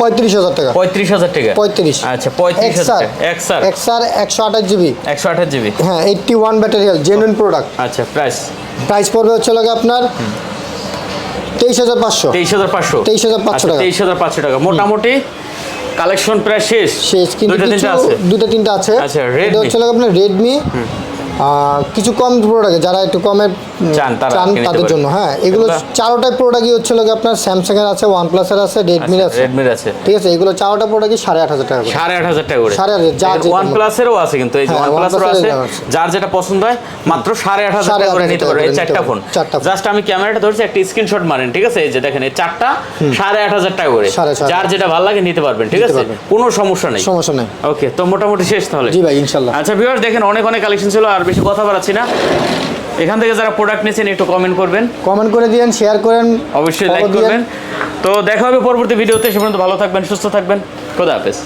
পঁয়ত্রিশ হাজার টাকা। পঁয়ত্রিশ হাজার টাকা? পঁয়ত্রিশ। আচ্ছা পঁয়ত্রিশ হাজার এক্সার এক্সার একশো আঠাশ জিবি একশো আঠাশ জিবি হ্যাঁ eighty one battery health genuine product আচ্ছা প্রাইস প্রাইস পড়বে হচ্ছে লাগে আপনার তেইশ হাজার পাঁচশো। তেইশ হাজার পাঁচশো। তেইশ হাজার পাঁচশো টাকা। তেইশ হাজার পাঁচশো টাকা। মোটামুটি কালেকশন প্রায় শেষ। শেষ কিন্তু দুটা তিনটা আছে। দুটো তিনটা আছে। আচ্ছা, রেড হচ্ছে আপনার রেডমি কিছু কম প্রোডাক্ট যারা একটু উম, চান, তাদের জন্য হ্যাঁ এগুলো চারোটাই প্রোডাক্টই হচ্ছে হলো আপনার স্যামসাং এর আছে ওয়ান প্লাসের আছে রেডমির আছে। রেডমির আছে। ঠিক আছে এগুলো চারোটা প্রোডাক্টই সাড়ে আট হাজার টাকা করে। সাড়ে আট হাজার টাকা করে। সাড়ে যেটা ওয়ান মনে- প্লাসেরও আছে কিন্তু এই যে হ্যাঁ, ওয়ান প্লাসেরও OnePlus-এর আছে যার যেটা পছন্দ হয় মাত্র সাড়ে আট হাজার সাড়ে টাকা করে নিতে পারবে। এই চারটা ফোন চারটা। জাস্ট আমি ক্যামেরাটা ধরছি একটা স্ক্রিনশট মারেন ঠিক আছে? এই যে দেখেন এই চারটা সাড়ে আট হাজার টাকা করে। যার যেটা ভালো লাগে নিতে পারবেন ঠিক আছে? কোনো সমস্যা নেই। সমস্যা নেই। ওকে তো মোটামুটি শেষ তাহলে। জি ভাই ইনশাল্লাহ। আচ্ছা ভিউয়ার দেখেন অনেক অনেক কালেকশন ছিল আর বেশি কথা বাড়াচ্ছি না। এখান থেকে যারা প্রোডাক্ট নিয়েছেন একটু কমেন্ট করবেন। কমেন্ট করে দিন শেয়ার করেন অবশ্যই লাইক করবেন। তো দেখা হবে পরবর্তী ভিডিওতে সে পর্যন্ত ভালো থাকবেন সুস্থ থাকবেন। খোদা হাফেজ।